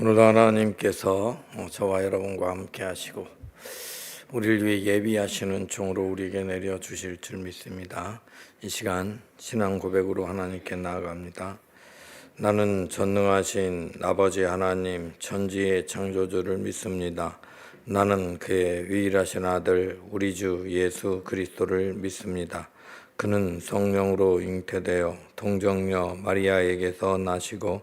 오늘도 하나님께서 저와 여러분과 함께 하시고 우리를 위해 예비하시는 종으로 우리에게 내려 주실 줄 믿습니다. 이 시간 신앙 고백으로 하나님께 나아갑니다. 나는 전능하신 아버지 하나님 천지의 창조주를 믿습니다. 나는 그의 유일하신 아들 우리 주 예수 그리스도를 믿습니다. 그는 성령으로 잉태되어 동정녀 마리아에게서 나시고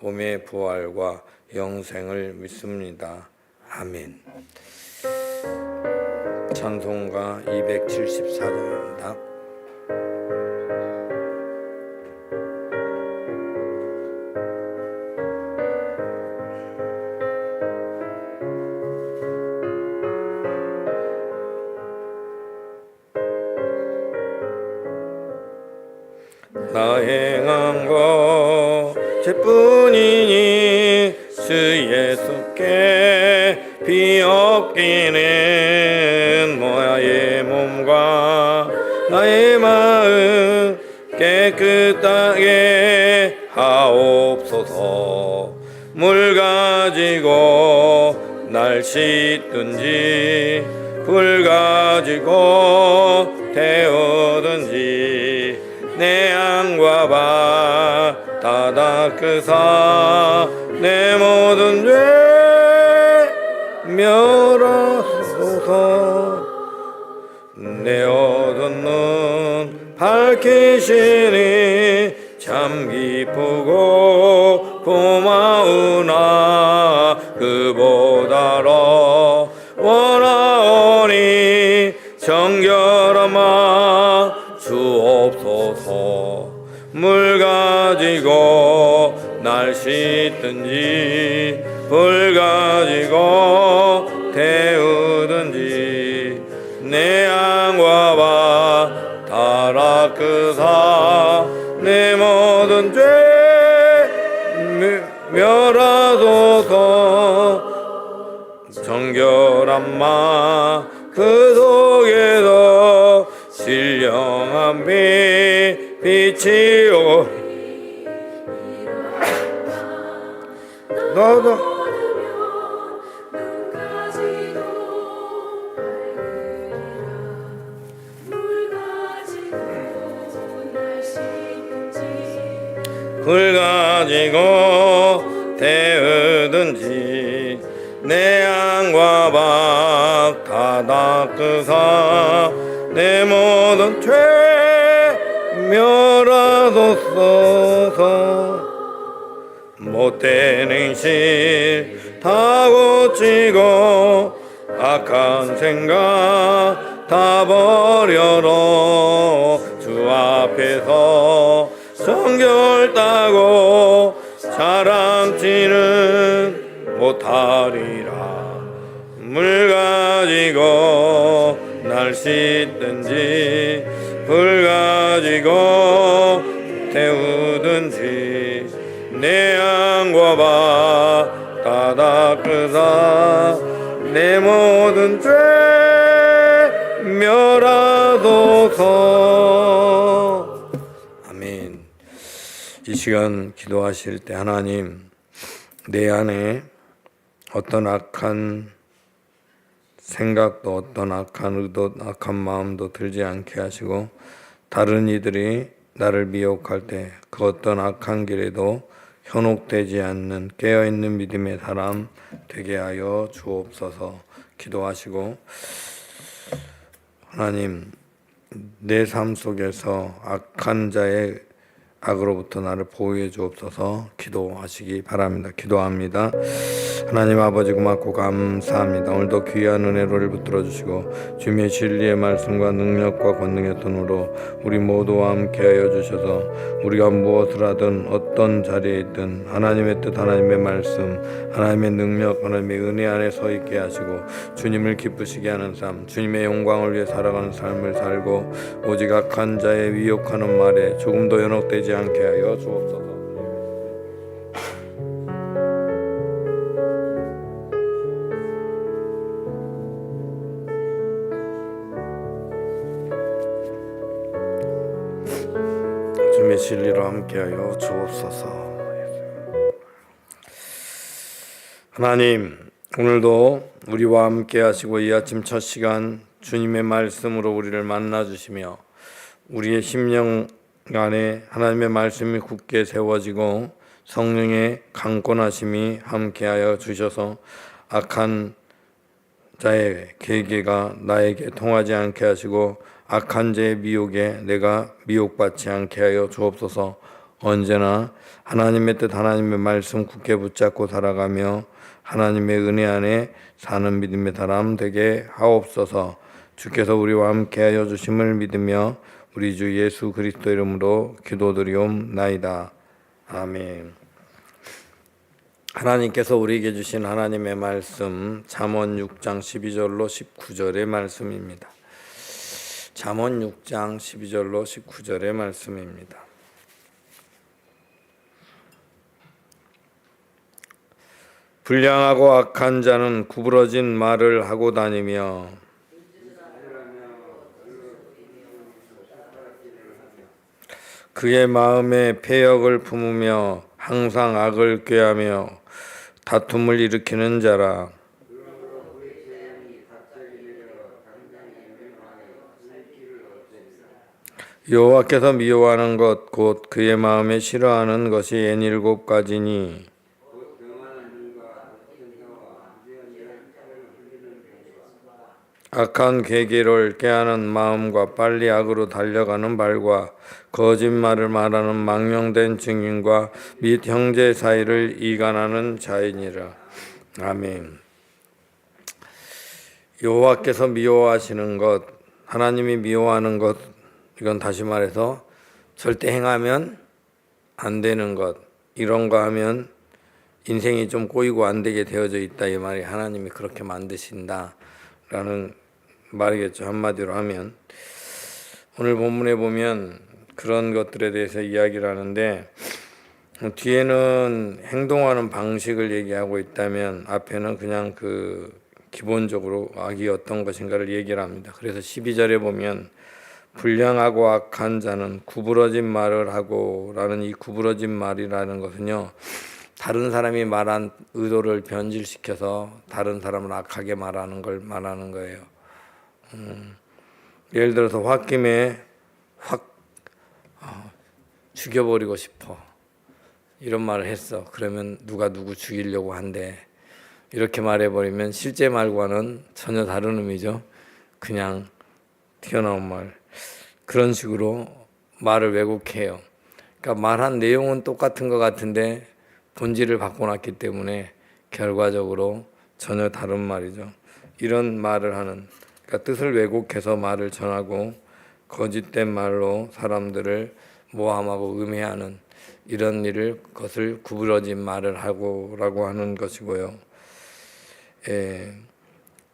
몸의 부활과 영생을 믿습니다. 아멘. 찬송가 274장입니다. 죄뿐이니 주 예수께 비옵기는 모야의 몸과 나의 마음 깨끗하게 하옵소서. 물 가지고 날 씻든지 불 가지고 태우든지 내 안과 바다 닦으사 내 모든 죄 멸하소서. 내 어두운 눈 밝히시니 참 기쁘고 고마우나 닦으사 내 모든 죄 멸하소서. 못된 행실 다 고치고 악한 생각 다 버려로 주 앞에서 성결 따고 자랑치는 못하리라 물 가지고 날 씻든지 불 가지고 태우든지 내 양과 바다 닦으사 내 모든 죄 멸하소서. 아멘. 이 시간 기도하실 때 하나님 내 안에 어떤 악한 생각도 어떤 악한 의도, 악한 마음도 들지 않게 하시고 다른 이들이 나를 미혹할 때 그 어떤 악한 길에도 현혹되지 않는 깨어있는 믿음의 사람 되게 하여 주옵소서 기도하시고 하나님 내 삶 속에서 악한 자의 악으로부터 나를 보호해 주옵소서 기도하시기 바랍니다. 기도합니다. 하나님 아버지 고맙고 감사합니다. 오늘도 귀한 은혜로를 붙들어 주시고 주님의 진리의 말씀과 능력과 권능의 돈으로 우리 모두와 함께하여 주셔서 우리가 무엇을 하든 어떤 자리에 있든 하나님의 뜻 하나님의 말씀 하나님의 능력 하나님의 은혜 안에 서 있게 하시고 주님을 기쁘시게 하는 삶 주님의 영광을 위해 살아가는 삶을 살고 오직 악한 자의 위협하는 말에 조금도 연혹되지 않게 하여 주옵소서. 주님의 진리로 함께하여 주옵소서. 하나님, 오늘도 우리와 함께 하시고 이 아침 첫 시간 주님의 말씀으로 우리를 만나 주시며 우리의 심령 안에 하나님의 말씀이 굳게 세워지고 성령의 강권하심이 함께하여 주셔서 악한 자의 계계가 나에게 통하지 않게 하시고 악한 자의 미혹에 내가 미혹받지 않게 하여 주옵소서. 언제나 하나님의 뜻 하나님의 말씀 굳게 붙잡고 살아가며 하나님의 은혜 안에 사는 믿음의 사람 되게 하옵소서. 주께서 우리와 함께 하여 주심을 믿으며 우리 주 예수 그리스도 이름으로 기도드리옵나이다. 아멘. 하나님께서 우리에게 주신 하나님의 말씀 잠언 6장 12절로 19절의 말씀입니다. 잠언 6장 12절로 19절의 말씀입니다. 불량하고 악한 자는 구부러진 말을 하고 다니며 그의 마음에 폐역을 품으며 항상 악을 꾀하며 다툼을 일으키는 자라 여호와께서 미워하는 것 곧 그의 마음에 싫어하는 것이 엔일곱 가지니 악한 계기를 깨하는 마음과 빨리 악으로 달려가는 발과 거짓말을 말하는 망령된 증인과 및 형제 사이를 이간하는 자이니라. 아멘. 여호와께서 미워하시는 것, 하나님이 미워하는 것, 이건 다시 말해서 절대 행하면 안 되는 것, 이런 거 하면 인생이 좀 꼬이고 안 되게 되어져 있다. 이 말이 하나님이 그렇게 만드신다라는 말이겠죠. 한마디로 하면. 오늘 본문에 보면 그런 것들에 대해서 이야기를 하는데 뒤에는 행동하는 방식을 얘기하고 있다면 앞에는 그냥 그 기본적으로 악이 어떤 것인가를 얘기를 합니다. 그래서 12절에 보면 불량하고 악한 자는 구부러진 말을 하고라는 이 구부러진 말이라는 것은요. 다른 사람이 말한 의도를 변질시켜서 다른 사람을 악하게 말하는 걸 말하는 거예요. 음, 예를 들어서 홧김에 확 어, 죽여버리고 싶어 이런 말을 했어. 그러면 누가 누구 죽이려고 한대. 이렇게 말해버리면 실제 말과는 전혀 다른 의미죠. 그냥 튀어나온 말. 그런 식으로 말을 왜곡해요. 그러니까 말한 내용은 똑같은 것 같은데 본질을 바꿔놨기 때문에 결과적으로 전혀 다른 말이죠. 이런 말을 하는 그러니까 뜻을 왜곡해서 말을 전하고 거짓된 말로 사람들을 모함하고 음해하는 이런 일을 것을 구부러진 말을 하고라고 하는 것이고요. 예,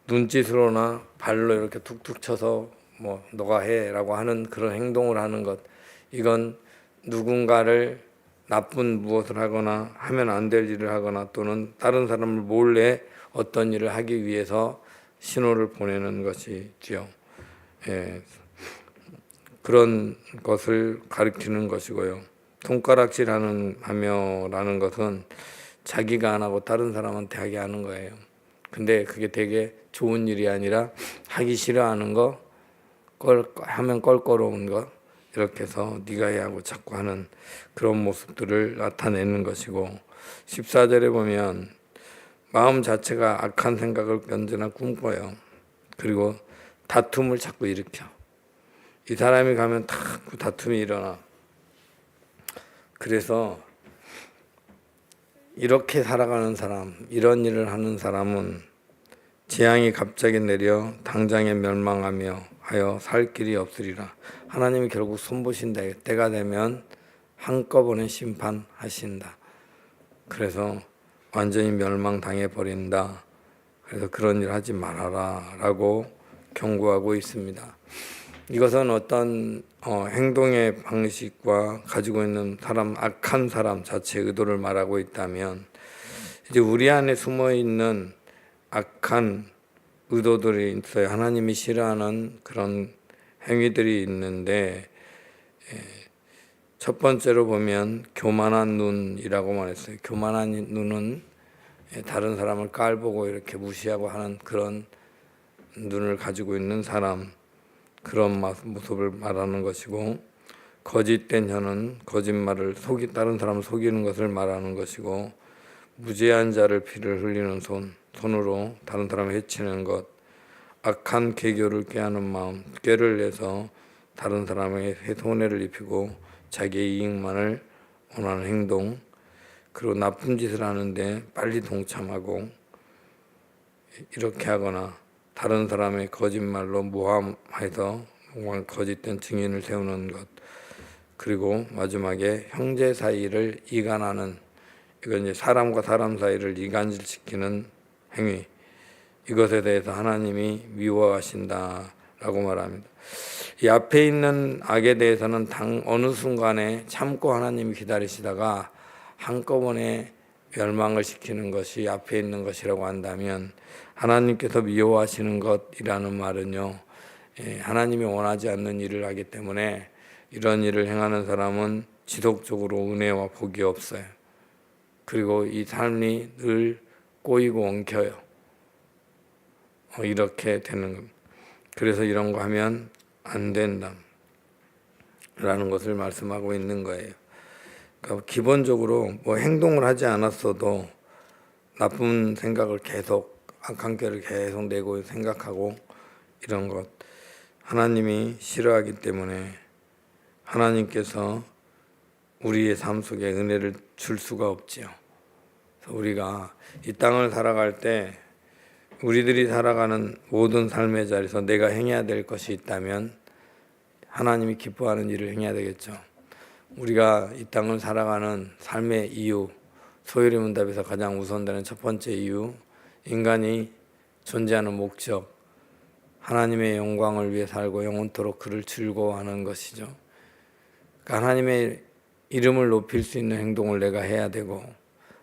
눈짓으로나 발로 이렇게 툭툭 쳐서 뭐 너가 해라고 하는 그런 행동을 하는 것 이건 누군가를 나쁜 무엇을 하거나 하면 안 될 일을 하거나 또는 다른 사람을 몰래 어떤 일을 하기 위해서 신호를 보내는 것이지요. 예, 그런 것을 가리키는 것이고요. 손가락질하는 하며라는 것은 자기가 안 하고 다른 사람한테 하게 하는 거예요. 근데 그게 되게 좋은 일이 아니라 하기 싫어하는 거, 껄 하면 껄끄러운 거 이렇게 해서 네가 해야 하고 자꾸 하는 그런 모습들을 나타내는 것이고 14절에 보면 마음 자체가 악한 생각을 언제나 꿈꿔요. 그리고 다툼을 자꾸 일으켜. 이 사람이 가면 자꾸 다툼이 일어나. 그래서 이렇게 살아가는 사람, 이런 일을 하는 사람은 재앙이 갑자기 내려 당장에 멸망하며 하여 살 길이 없으리라. 하나님이 결국 손보신다. 때가 되면 한꺼번에 심판하신다. 그래서 완전히 멸망당해 버린다. 그래서 그런 일 하지 말아라 라고 경고하고 있습니다. 이것은 어떤 어, 행동의 방식과 가지고 있는 사람 악한 사람 자체 의도를 말하고 있다면 이제 우리 안에 숨어 있는 악한 의도들이 있어요. 하나님이 싫어하는 그런 행위들이 있는데 예, 첫 번째로 보면 교만한 눈이라고 말했어요. 교만한 눈은 예, 다른 사람을 깔보고 이렇게 무시하고 하는 그런 눈을 가지고 있는 사람 그런 모습을 말하는 것이고 거짓된 혀는 거짓말을 속이 다른 사람을 속이는 것을 말하는 것이고 무죄한 자를 피를 흘리는 손 손으로 다른 사람을 해치는 것 악한 계교를 꾀하는 마음 꾀를 내서 다른 사람에게 손해를 입히고 자기의 이익만을 원하는 행동 그리고 나쁜 짓을 하는데 빨리 동참하고 이렇게 하거나 다른 사람의 거짓말로 모함해서 거짓된 증인을 세우는 것 그리고 마지막에 형제 사이를 이간하는 이건 이제 사람과 사람 사이를 이간질시키는 행위 이것에 대해서 하나님이 미워하신다라고 말합니다. 이 앞에 있는 악에 대해서는 당 어느 순간에 참고 하나님이 기다리시다가 한꺼번에 멸망을 시키는 것이 앞에 있는 것이라고 한다면 하나님께서 미워하시는 것이라는 말은요 예, 하나님이 원하지 않는 일을 하기 때문에 이런 일을 행하는 사람은 지속적으로 은혜와 복이 없어요. 그리고 이 삶이 늘 꼬이고 엉켜요. 어, 이렇게 되는 겁니다. 그래서 이런 거 하면 안 된다. 라는 것을 말씀하고 있는 거예요. 그러니까 기본적으로 뭐 행동을 하지 않았어도 나쁜 생각을 계속 악한 꾀를 계속 내고 생각하고 이런 것 하나님이 싫어하기 때문에 하나님께서 우리의 삶 속에 은혜를 줄 수가 없지요. 우리가 이 땅을 살아갈 때 우리들이 살아가는 모든 삶의 자리에서 내가 행해야 될 것이 있다면 하나님이 기뻐하는 일을 행해야 되겠죠. 우리가 이 땅을 살아가는 삶의 이유, 소요리 문답에서 가장 우선되는 첫 번째 이유, 인간이 존재하는 목적, 하나님의 영광을 위해 살고 영원토록 그를 즐거워하는 것이죠. 그러니까 하나님의 이름을 높일 수 있는 행동을 내가 해야 되고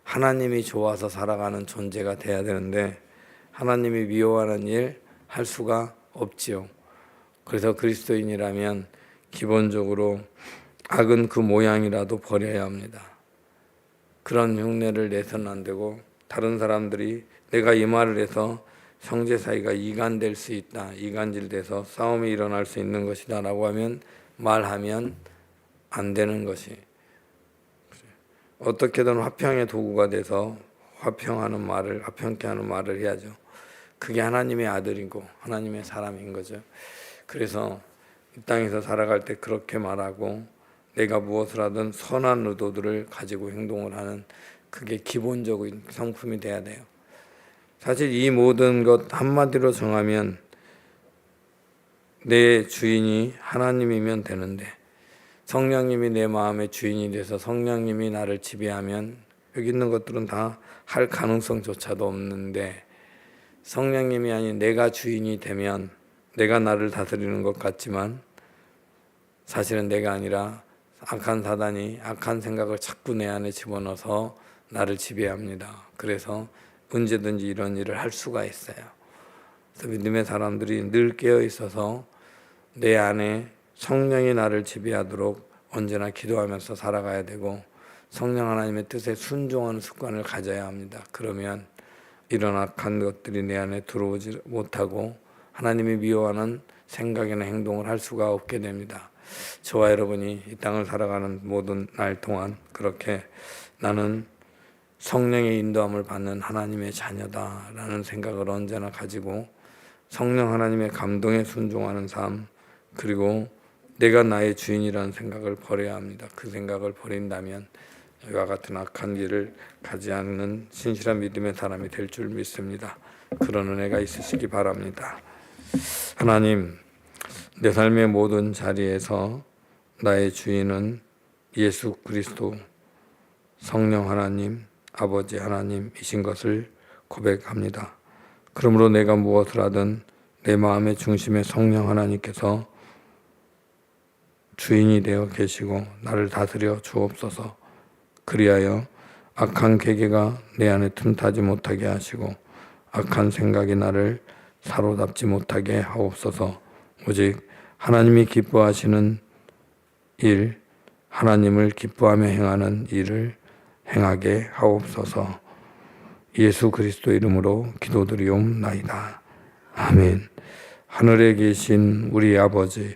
하나님이 좋아서 살아가는 존재가 돼야 되는데 하나님이 미워하는 일 할 수가 없지요. 그래서 그리스도인이라면 기본적으로 악은 그 모양이라도 버려야 합니다. 그런 흉내를 내서는 안 되고 다른 사람들이 내가 이 말을 해서 형제 사이가 이간될 수 있다. 이간질돼서 싸움이 일어날 수 있는 것이다라고 하면 말하면 안 되는 것이 어떻게든 화평의 도구가 돼서 화평하는 말을 화평케 하는 말을 해야죠. 그게 하나님의 아들이고 하나님의 사람인 거죠. 그래서 이 땅에서 살아갈 때 그렇게 말하고 내가 무엇을 하든 선한 의도들을 가지고 행동을 하는 그게 기본적인 성품이 돼야 돼요. 사실 이 모든 것 한마디로 정하면 내 주인이 하나님이면 되는데 성령님이 내 마음의 주인이 돼서 성령님이 나를 지배하면 여기 있는 것들은 다 할 가능성조차도 없는데 성령님이 아닌 내가 주인이 되면 내가 나를 다스리는 것 같지만 사실은 내가 아니라 악한 사단이 악한 생각을 자꾸 내 안에 집어넣어서 나를 지배합니다. 그래서 언제든지 이런 일을 할 수가 있어요. 그래서 믿음의 사람들이 늘 깨어 있어서 내 안에 성령이 나를 지배하도록 언제나 기도하면서 살아가야 되고 성령 하나님의 뜻에 순종하는 습관을 가져야 합니다. 그러면 이런 악한 것들이 내 안에 들어오지 못하고 하나님이 미워하는 생각이나 행동을 할 수가 없게 됩니다. 저와 여러분이 이 땅을 살아가는 모든 날 동안 그렇게 나는 성령의 인도함을 받는 하나님의 자녀다라는 생각을 언제나 가지고 성령 하나님의 감동에 순종하는 삶 그리고 내가 나의 주인이라는 생각을 버려야 합니다. 그 생각을 버린다면 이와 같은 악한 길을 가지 않는 신실한 믿음의 사람이 될 줄 믿습니다. 그런 은혜가 있으시기 바랍니다. 하나님, 내 삶의 모든 자리에서 나의 주인은 예수 그리스도 성령 하나님, 아버지 하나님이신 것을 고백합니다. 그러므로 내가 무엇을 하든 내 마음의 중심에 성령 하나님께서 주인이 되어 계시고 나를 다스려 주옵소서. 그리하여 악한 계계가 내 안에 틈타지 못하게 하시고 악한 생각이 나를 사로잡지 못하게 하옵소서. 오직 하나님이 기뻐하시는 일, 하나님을 기뻐하며 행하는 일을 행하게 하옵소서. 예수 그리스도 이름으로 기도드리옵나이다. 아멘. 하늘에 계신 우리 아버지,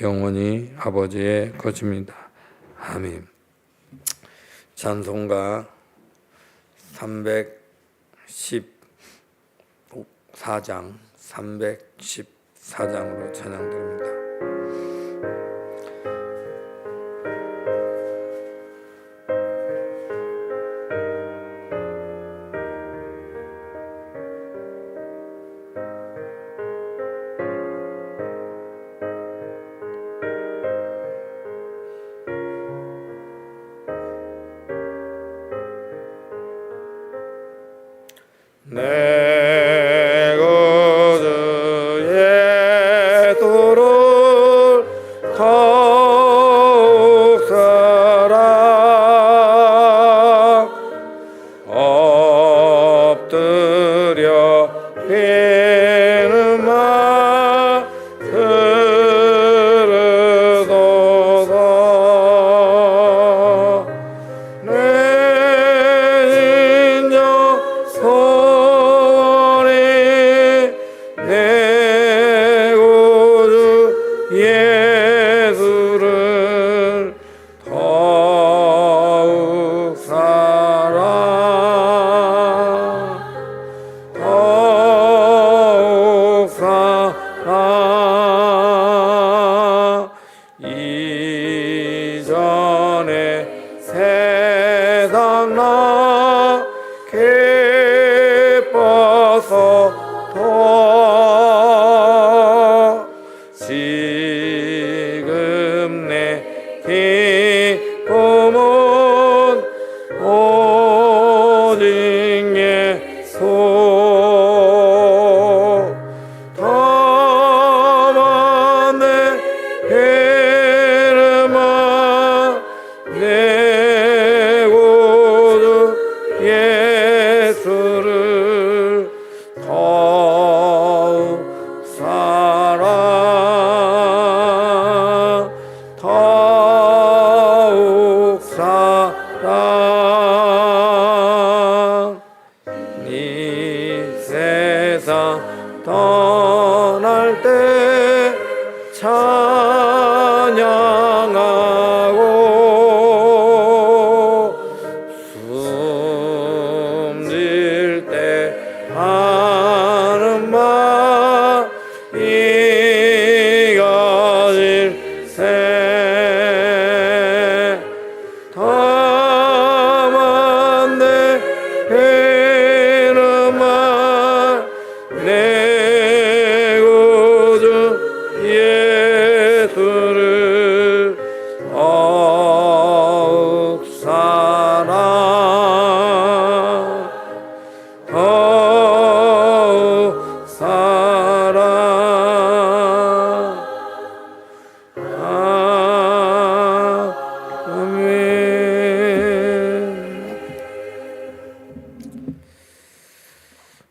영원히 아버지의 것입니다. 아멘. 찬송가 314장 314장으로 찬양드립니다. 사랑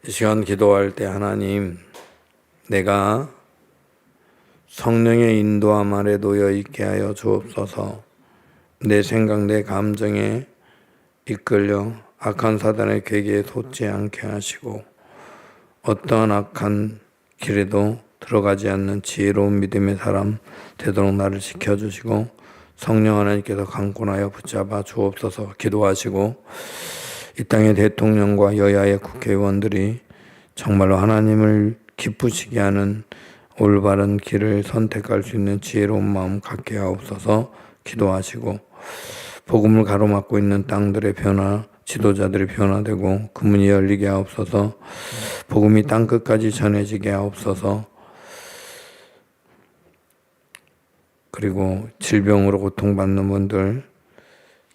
이 시간 기도할 때 하나님 내가 성령의 인도함 아래 놓여 있게 하여 주옵소서. 내 생각 내 감정에 이끌려 악한 사단의 계기에 솟지 않게 하시고 어떠한 악한 길에도 들어가지 않는 지혜로운 믿음의 사람 되도록 나를 지켜주시고 성령 하나님께서 강권하여 붙잡아 주옵소서. 기도하시고 이 땅의 대통령과 여야의 국회의원들이 정말로 하나님을 기쁘시게 하는 올바른 길을 선택할 수 있는 지혜로운 마음 갖게 하옵소서 기도하시고 복음을 가로막고 있는 땅들의 변화, 지도자들이 변화되고 그 문이 열리게 하옵소서 복음이 땅 끝까지 전해지게 하옵소서 그리고 질병으로 고통받는 분들,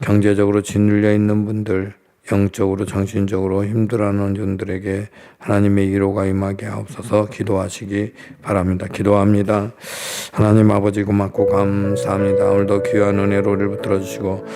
경제적으로 짓눌려 있는 분들, 영적으로 정신적으로 힘들어하는 분들에게 하나님의 위로가 임하게 하옵소서 기도하시기 바랍니다. 기도합니다. 하나님 아버지 고맙고 감사합니다. 오늘도 귀한 은혜로를 붙들어 주시고